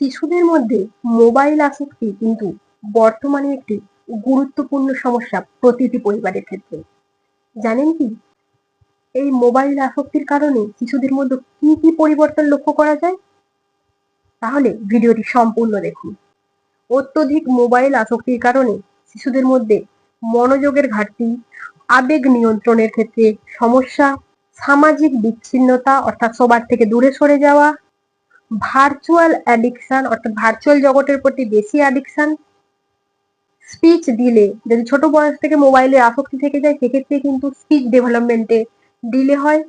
শিশুদের মধ্যে মোবাইল আসক্তি কিন্তু বর্তমানে একটি গুরুত্বপূর্ণ সমস্যা প্রতিটি পরিবারের ক্ষেত্রে। জানেন কি? এই মোবাইল আসক্তির কারণে শিশুদের মধ্যে কি কি পরিবর্তন লক্ষ্য করা যায়? তাহলে ভিডিওটি সম্পূর্ণ দেখুন। অত্যধিক মোবাইল আসক্তির কারণে শিশুদের মধ্যে মনোযোগের ঘাটতি, আবেগ নিয়ন্ত্রণের ক্ষেত্রে সমস্যা, সামাজিক বিচ্ছিন্নতা অর্থাৎ সবার থেকে দূরে সরে যাওয়া ভার্চুয়াল অ্যাডিকশন অর্থাৎ ভার্চুয়াল জগতের প্রতি বেশি অ্যাডিকশন স্পিচ ডিলে যদি ছোট বয়স থেকে মোবাইলে আসক্তি থেকে যায়, সেক্ষেত্রে কিন্তু স্পিচ ডেভেলপমেন্টে ডিলে হয়।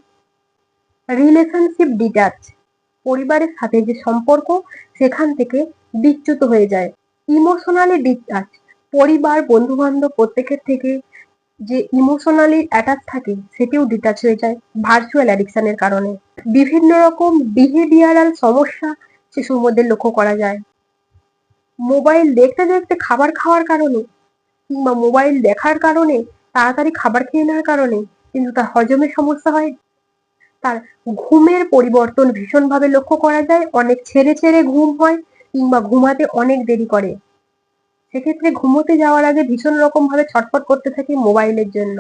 রিলেশনশিপ ডিটাচ পরিবারের সাথে যে সম্পর্ক, সেখান থেকে বিচ্যুত হয়ে যায়। ইমোশনালি ডিটাচ পরিবার বন্ধু বান্ধব প্রত্যেকের থেকে যে ইমোশনালি অ্যাটাচ থাকে, সেটিও ডিটাচ হয়ে যায় ভার্চুয়াল অ্যাডিকশনের কারণে। বিভিন্ন রকম বিহেভিয়ারাল সমস্যা শিশুর মধ্যে লক্ষ্য করা যায়। মোবাইল দেখতে দেখতে খাবার খাওয়ার কারণে কিংবা মোবাইল দেখার কারণে, তাড়াতাড়ি খাবার খেয়ে নেওয়ার কারণে কিন্তু তার হজমের সমস্যা হয়। তার ঘুমের পরিবর্তন ভীষণভাবে লক্ষ্য করা যায়। অনেক ছেড়ে ছেড়ে ঘুম হয় কিংবা ঘুমাতে অনেক দেরি করে। সেক্ষেত্রে ঘুমোতে যাওয়ার আগে ভীষণ রকম ভাবে ছটফট করতে থাকি মোবাইলের জন্য।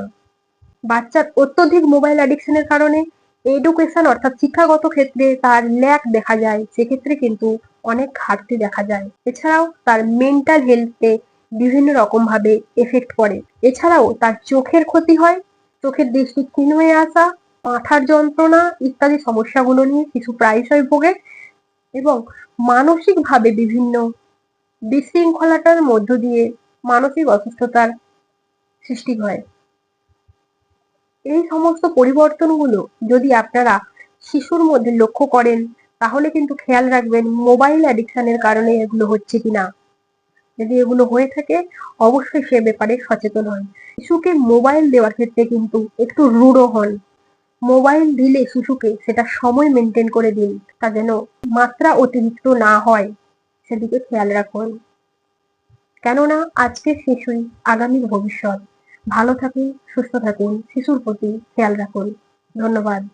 বাচ্চার অত্যধিক মোবাইল অ্যাডিকশনের কারণে এডুকেশন অর্থাৎ শিক্ষাগত ক্ষেত্রে তার ল্যাক দেখা যায়, সেক্ষেত্রে কিন্তু অনেক ঘাটতি দেখা যায়। এছাড়াও তার মেন্টাল হেলথে বিভিন্ন রকম ভাবে এফেক্ট পড়ে। এছাড়াও তার চোখের ক্ষতি হয়, চোখের দৃষ্টি ক্ষীণ হয়ে আসা, মাথার যন্ত্রণা ইত্যাদি সমস্যাগুলো নিয়ে শিশু প্রায়শই ভোগে এবং মানসিকভাবে বিভিন্ন বিশৃঙ্খলাটার মধ্য দিয়ে মানসিক অসুস্থতার সৃষ্টি হয়। এই সমস্ত পরিবর্তনগুলো যদি আপনারা শিশুর মধ্যে লক্ষ্য করেন, তাহলে কিন্তু খেয়াল রাখবেন মোবাইল অ্যাডিকশনের কারণে এগুলো হচ্ছে কিনা। যদি এগুলো হয়ে থাকে, অবশ্যই সে ব্যাপারে সচেতন হন। শিশুকে মোবাইল দেওয়ার ক্ষেত্রে কিন্তু একটু রূঢ় হন। মোবাইল দিলে শিশুকে সেটা সময় মেনটেন করে দিন, তা যেন মাত্রা অতিরিক্ত না হয়। সেদিকে খেয়াল রাখুন। কেননা আজকে শিশুই আগামীর ভবিষ্যৎ। ভালো থাকুন, সুস্থ থাকুন, শিশুর প্রতি খেয়াল রাখুন। ধন্যবাদ।